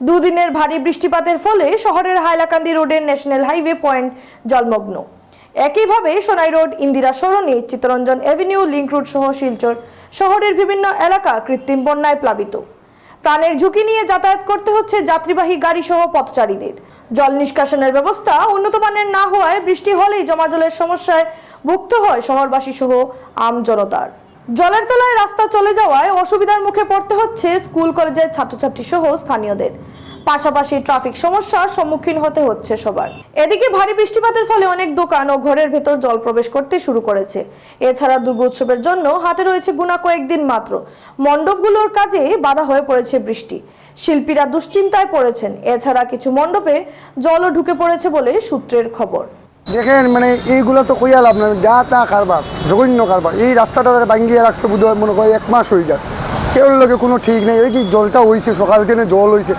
দুদিনের ভারী বৃষ্টিপাতের ফলে শহরের হাইলাকান্দি রোডের ন্যাশনাল হাইওয়ে পয়েন্ট জলমগ্ন। একইভাবে Sonai road, Indira Sarani, Chittaranjan avenue, link road সহ শিলচর শহরের বিভিন্ন এলাকা কৃত্রিম বন্যায় প্লাবিত। প্রাণের ঝুঁকি নিয়ে যাতায়াত করতে হচ্ছে যাত্রীবাহী গাড়ি সহ পথচারীদের। জল নিষ্কাশনের ব্যবস্থা উন্নত মানের না হওয়ায় বৃষ্টি হলেই জমা জলের সমস্যায় ভুগতে হয় শহরবাসী সহ আম জনতার। জলের তলায় রাস্তা চলে যাওয়ায় অসুবিধার মুখে পড়তে হচ্ছে স্কুল, কলেজের ছাত্রছাত্রী সহ স্থানীয়দের। পাশাপাশি ট্রাফিক সমস্যার সম্মুখীন হতে হচ্ছে সবার। এদিকে ভারী বৃষ্টিপাতের ফলে অনেক দোকান ও ঘরের ভেতর জল প্রবেশ করতে শুরু করেছে। এছাড়া দুর্গোৎসবের জন্য হাতে রয়েছে গুণা কয়েকদিন মাত্র। মণ্ডপগুলোর কাজে বাধা হয়ে পড়েছে বৃষ্টি। শিল্পীরা দুশ্চিন্তায় পড়েছেন। এছাড়া কিছু মণ্ডপে জলও ঢুকে পড়েছে বলে সূত্রের খবর। দেখেন মানে এইগুলো তো কইয়া লাভ নাই। যা তা কারবার, জঘন্য কারবার। এই রাস্তাটা ভাঙ্গিয়ে রাখছে বোধ মনে করে এক মাস হয়ে যায় কেউর লোকে কোনো ঠিক নেই। এই যে জলটা হয়েছে সকাল থেকে জল হয়েছে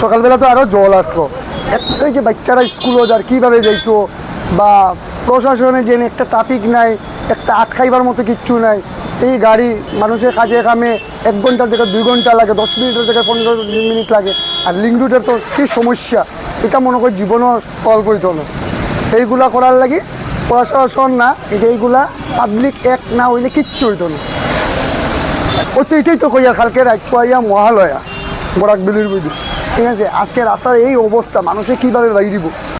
সকালবেলা তো আরও জল আসলো। এক- এই যে বাচ্চারা স্কুলও যার কীভাবে যাইতো, বা প্রশাসনে যে একটা ট্রাফিক নাই, একটা আটকাইবার মতো কিচ্ছু নাই। এই গাড়ি মানুষের কাজে কামে এক ঘণ্টার জায়গায় দুই ঘণ্টা লাগে, দশ মিনিটের জায়গায় পনেরো মিনিট লাগে। আর লিঙ্ক রুটের তো কী সমস্যা? এটা মনে করি জীবনও সলভ হইতো না। এইগুলা করার লাগে প্রশাসন না এটা এইগুলা পাবলিক এক না হইলে কিচ্ছু হইত না। ও তো কইয়া কালকে রাজপুয়া মহালয়া, বরাক বিলির বুঝি ঠিক আছে, আজকে রাস্তার এই অবস্থা, মানুষে কীভাবে বাইরিব?